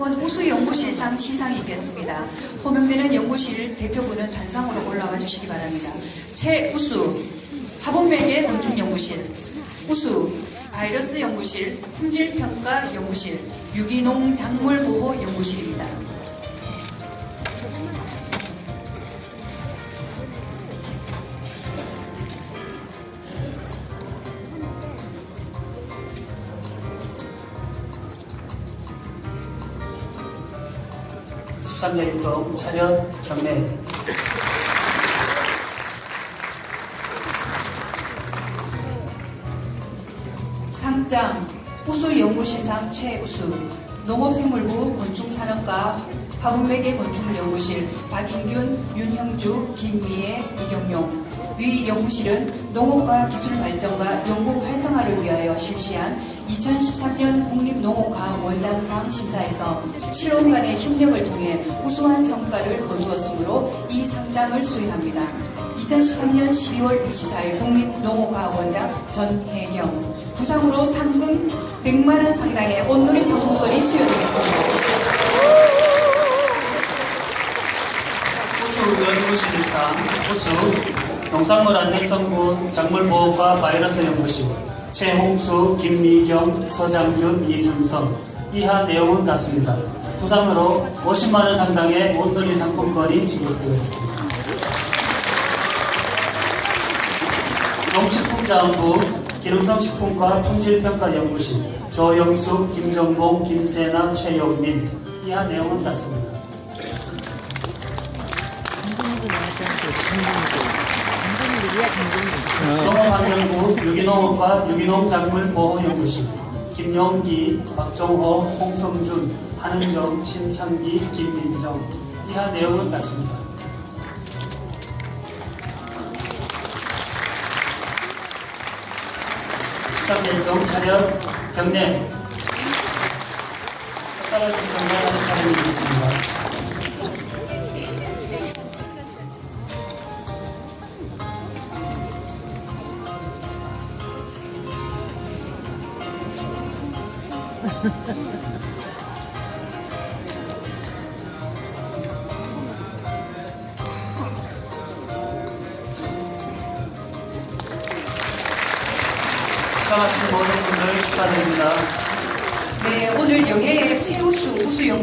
우수 연구실상 시상이 있겠습니다. 호명되는 연구실 대표분은 단상으로 올라와 주시기 바랍니다. 최우수 화본맥의 곤충 연구실, 우수 바이러스 연구실, 품질 평가 연구실, 유기농 작물 보호 연구실입니다. 수상자 일동 차렷 경례 상장 우수 연구실상 최우수. 농업생물부 곤충산업과 화분매개 곤충연구실 박인균, 윤형주, 김미애, 이경용. 위 연구실은 농업과 기술 발전과 연구 활성화를 위하여 실시한 2013년 국립농업과학원장상 심사에서 실험간의 협력을 통해 우수한 성과를 거두었으므로 이 상장을 수여합니다. 2013년 12월 24일 국립농업과학원장 전혜경 부상으로 상금 100만원 상당의 온누리 상품권이 수여되겠습니다. 연구실상 우수 농산물 안전성분 작물보호과 바이러스 연구실 최홍수, 김미경, 서장균, 이준성 이하 내용은 같습니다. 부상으로 50만원 상당의 온누리 상품권이 지급되었습니다. 농식품자원부 기능성식품과 품질평가연구실 조영숙, 김정봉, 김세나, 최영민 이하 내용은 같습니다. 농업환경부 유기농업과 유기농작물 보호연구실 김용기, 박정호, 홍성준, 한은정, 신창기, 김민정 이하 내용은 같습니다. 수상일동 차렷 경례 따라준 경례하는 차례이 있겠습니다. 수상하신 모든 분들 축하드립니다. 네, 오늘 여기에 최우수 우수 연